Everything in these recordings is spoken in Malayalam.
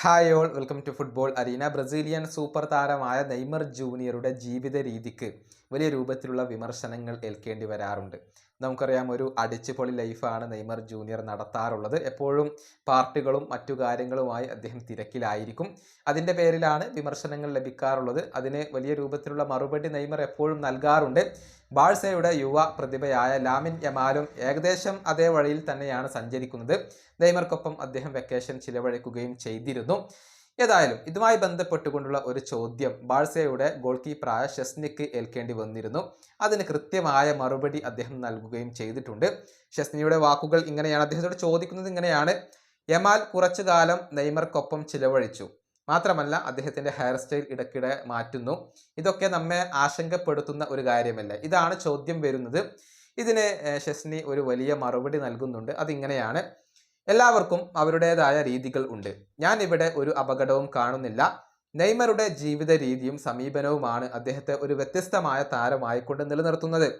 Hi all welcome to football arena Brazilian super താരമായ നെയ്മർ ജൂനിയറുടെ ജീവിത രീതിക്ക് വലിയ രൂപത്തിലുള്ള വിമർശനങ്ങൾ ഏൽക്കേണ്ടി വരാറുണ്ട്. നമുക്കറിയാം ഒരു അടിച്ചുപൊളി ലൈഫാണ് നെയ്മർ ജൂനിയർ നടത്താറുള്ളത്. എപ്പോഴും പാർട്ടികളും മറ്റു കാര്യങ്ങളുമായി അദ്ദേഹം തിരക്കിലായിരിക്കും. അതിന്റെ പേരിലാണ് വിമർശനങ്ങൾ ലഭിക്കാറുള്ളത്. അതിന് വലിയ രൂപത്തിലുള്ള മറുപടി നെയ്മർ എപ്പോഴും നൽകാറുണ്ട്. ബാഴ്സയുടെ യുവ പ്രതിഭയായ ലാമിൻ യമാലും ഏകദേശം അതേ വഴിയിൽ തന്നെയാണ് സഞ്ചരിക്കുന്നത്. നെയ്മർക്കൊപ്പം അദ്ദേഹം വെക്കേഷൻ ചിലവഴിക്കുകയും ചെയ്തിരുന്നു. ഏതായാലും ഇതുമായി ബന്ധപ്പെട്ടുകൊണ്ടുള്ള ഒരു ചോദ്യം ബാഴ്സയുടെ ഗോൾ കീപ്പറായ ഷെസ്നിക്ക് ഏൽക്കേണ്ടി വന്നിരുന്നു. അതിന് കൃത്യമായ മറുപടി അദ്ദേഹം നൽകുകയും ചെയ്തിട്ടുണ്ട്. ഷെസ്നിയുടെ വാക്കുകൾ ഇങ്ങനെയാണ്. അദ്ദേഹത്തോട് ചോദിക്കുന്നത് ഇങ്ങനെയാണ്. യമാൽ കുറച്ചു കാലം നെയ്മർക്കൊപ്പം ചിലവഴിച്ചു. മാത്രമല്ല അദ്ദേഹത്തിന്റെ ഹെയർ സ്റ്റൈൽ ഇടയ്ക്കിടെ മാറ്റുന്നു. ഇതൊക്കെ നമ്മെ ആശങ്കപ്പെടുത്തുന്ന ഒരു കാര്യമല്ല. ഇതാണ് ചോദ്യം വരുന്നത്. ഇതിന് ഷെസ്നി ഒരു വലിയ മറുപടി നൽകുന്നുണ്ട്. അതിങ്ങനെയാണ്. എല്ലാവർക്കും അവരുടേതായ രീതികൾ ഉണ്ട്. ഞാൻ ഇവിടെ ഒരു അപകടവും കാണുന്നില്ല. നെയ്മറുടെ ജീവിത രീതിയും സമീപനവുമാണ് അദ്ദേഹത്തെ ഒരു വ്യത്യസ്തമായ താരമായിക്കൊണ്ട് നിലനിർത്തുന്നത്.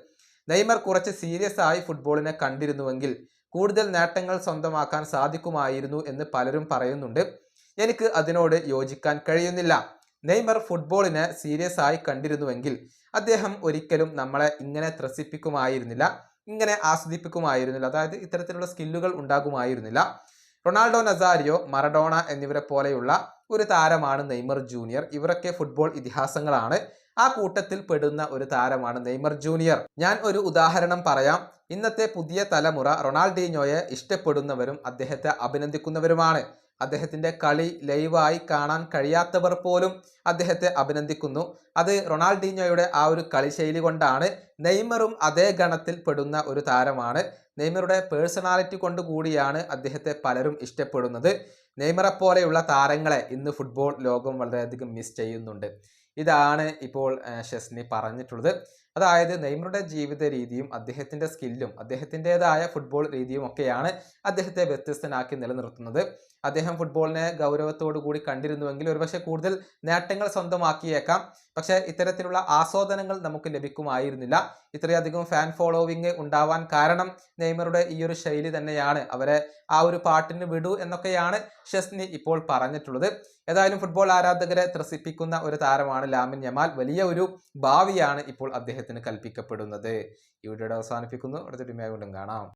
നെയ്മർ കുറച്ച് സീരിയസ് ആയി ഫുട്ബോളിനെ കണ്ടിരുന്നുവെങ്കിൽ കൂടുതൽ നേട്ടങ്ങൾ സ്വന്തമാക്കാൻ സാധിക്കുമായിരുന്നു എന്ന് പലരും പറയുന്നുണ്ട്. എനിക്ക് അതിനോട് യോജിക്കാൻ കഴിയുന്നില്ല. നെയ്മർ ഫുട്ബോളിനെ സീരിയസ് ആയി കണ്ടിരുന്നുവെങ്കിൽ അദ്ദേഹം ഒരിക്കലും നമ്മളെ ഇങ്ങനെ ത്രസിപ്പിക്കുമായിരുന്നില്ല. ഇങ്ങനെ ആസ്വദിപ്പിക്കുമായിരുന്നില്ല. അതായത് ഇത്തരത്തിലുള്ള സ്കില്ലുകൾ ഉണ്ടാകുമായിരുന്നില്ല. റൊണാൾഡോ നസാരിയോ മറഡോണ എന്നിവരെ പോലെയുള്ള ഒരു താരമാണ് നെയ്മർ ജൂനിയർ. ഇവരൊക്കെ ഫുട്ബോൾ ഇതിഹാസങ്ങളാണ്. ആ കൂട്ടത്തിൽ പെടുന്ന ഒരു താരമാണ് നെയ്മർ ജൂനിയർ. ഞാൻ ഒരു ഉദാഹരണം പറയാം. ഇന്നത്തെ പുതിയ തലമുറ റൊണാൾഡീഞ്ഞോയെ ഇഷ്ടപ്പെടുന്നവരും അദ്ദേഹത്തെ അഭിനന്ദിക്കുന്നവരുമാണ്. അദ്ദേഹത്തിന്റെ കളി ലൈവായി കാണാൻ കഴിയാത്തവർ പോലും അദ്ദേഹത്തെ അഭിനന്ദിക്കുന്നു. അത് റൊണാൾഡീഞ്ഞോയുടെ ആ ഒരു കളിശൈലി കൊണ്ടാണ് നെയ്മറും അതേ ഗണത്തിൽ പെടുന്ന ഒരു താരമാണ്. നെയ്മറുടെ പേഴ്സണാലിറ്റി കൊണ്ട് കൂടിയാണ് അദ്ദേഹത്തെ പലരും ഇഷ്ടപ്പെടുന്നത്. നെയ്മറെ പോലെയുള്ള താരങ്ങളെ ഇന്ന് ഫുട്ബോൾ ലോകം വളരെയധികം മിസ് ചെയ്യുന്നുണ്ട്. ഇതാണ് ഇപ്പോൾ ഷെസ്നി പറഞ്ഞിട്ടുള്ളത്. അതായത് നെയ്മറുടെ ജീവിത രീതിയും അദ്ദേഹത്തിന്റെ സ്കില്ലും അദ്ദേഹത്തിന്റെതായ ഫുട്ബോൾ രീതിയും ഒക്കെയാണ് അദ്ദേഹത്തെ വ്യത്യസ്തനാക്കി നിലനിർത്തുന്നത്. അദ്ദേഹം ഫുട്ബോളിനെ ഗൗരവത്തോടു കൂടി കണ്ടിരുന്നുവെങ്കിൽ ഒരുപക്ഷെ കൂടുതൽ നേട്ടങ്ങൾ സ്വന്തമാക്കിയേക്കാം. പക്ഷെ ഇത്തരത്തിലുള്ള ആസ്വാദനങ്ങൾ നമുക്ക് ലഭിക്കുമായിരുന്നില്ല. ഇത്രയധികം ഫാൻ ഫോളോവിങ് ഉണ്ടാവാൻ കാരണം നെയ്മറുടെ ഈ ഒരു ശൈലി തന്നെയാണ്. അവരെ ആ ഒരു പാട്ടിന് വിടൂ എന്നൊക്കെയാണ് ഷെസ്നി ഇപ്പോൾ പറഞ്ഞിട്ടുള്ളത്. ഏതായാലും ഫുട്ബോൾ ആരാധകരെ ത്രസിപ്പിക്കുന്ന ഒരു താരമാണ് ലാമിൻ യമാൽ വലിയ ഒരു ഭാവിയാണ് ഇപ്പോൾ അദ്ദേഹത്തിന് കൽപ്പിക്കപ്പെടുന്നത്. ഈ വീഡിയോയുടെ അവസാനിപ്പിക്കുന്നു. അടുത്ത ടീമായി കൊണ്ടും കാണാം.